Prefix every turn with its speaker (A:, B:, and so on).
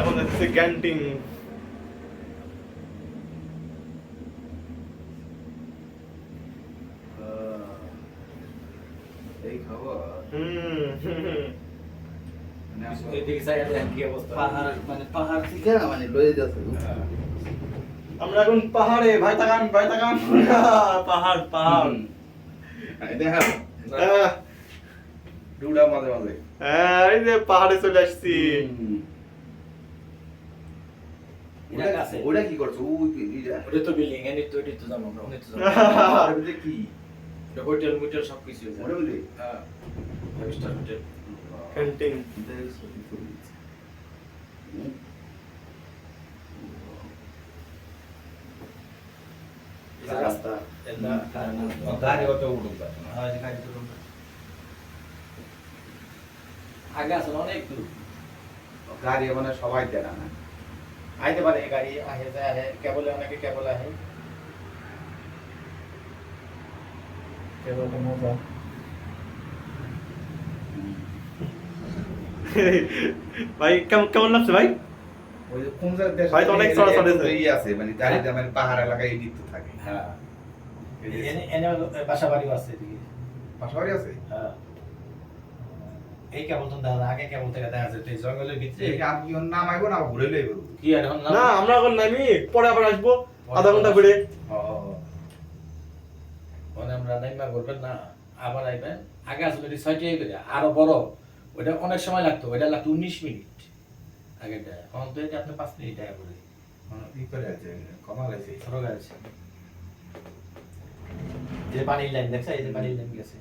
A: এখন যাচ্ছে ক্যান্টিন
B: এই খাবার?
A: হুম হুম।
B: মানে আমরা- মানে মানে
C: হ্যাঁ।
A: আমরা এখন পাহাড়ে ভাই তাকান ভাই তাকান পাহাড় পাহাড়।
B: এই দেখো। ডুডা মাঝে মাঝে।
A: হ্যাঁ এই যে পাহাড়ে চলে আসছি।
B: ওটা- কি করছ?
C: ওটা তো বিল্ডিং তো জানো আমরা জানো
B: কি?
C: এটা হোটেল মোটেল সব কিছু
B: ওটা বলি
C: হ্যাঁ। ফাইভ স্টার হোটেল
A: ক্যান্টিন
C: রাস্তা? আগে আসলে অনেক দূর।
B: গাড়ি মানে সবাই দেয় না।
C: আইতে পারে গাড়ি আহে যায় আহে কেবলে অনেকে কেবল আহে কেবল মজা
A: ভাই কেমন কেমন লাগছে ভাই
B: ওই যে কোন
A: ভাই তো অনেক
B: ইয়ে আছে মানে মানে পাহাড় এলাকায় থাকে
C: হ্যাঁ এনে বাসা বাড়িও আছে এদিকে
B: পাশাপাশি আছে
C: হ্যাঁ এই কেবল তো দেখা আগে কেবল থেকে দেখা যেত এই জঙ্গলের ভিতরে
B: এই আমি কি ওর নাম আইবো না ঘুরে লইব
C: কি আর
A: না আমরা এখন নামি পরে আবার আসব আধা ঘণ্টা করে
C: মানে আমরা নাইমা করবেন না আবার আইবেন। আগে আসলে এটি ছয়টাই করে আরও বড়। ওটা অনেক সময় লাগতো ওটা লাগতো উনিশ মিনিট। আগেটা এখন তো এটা আপনি পাঁচ মিনিট টাকা করে।
B: ই করে আছে কমাল আছে
C: ছোট গাছ। যে পানির লাইন দেখছে এই যে পানির লাইন গেছে।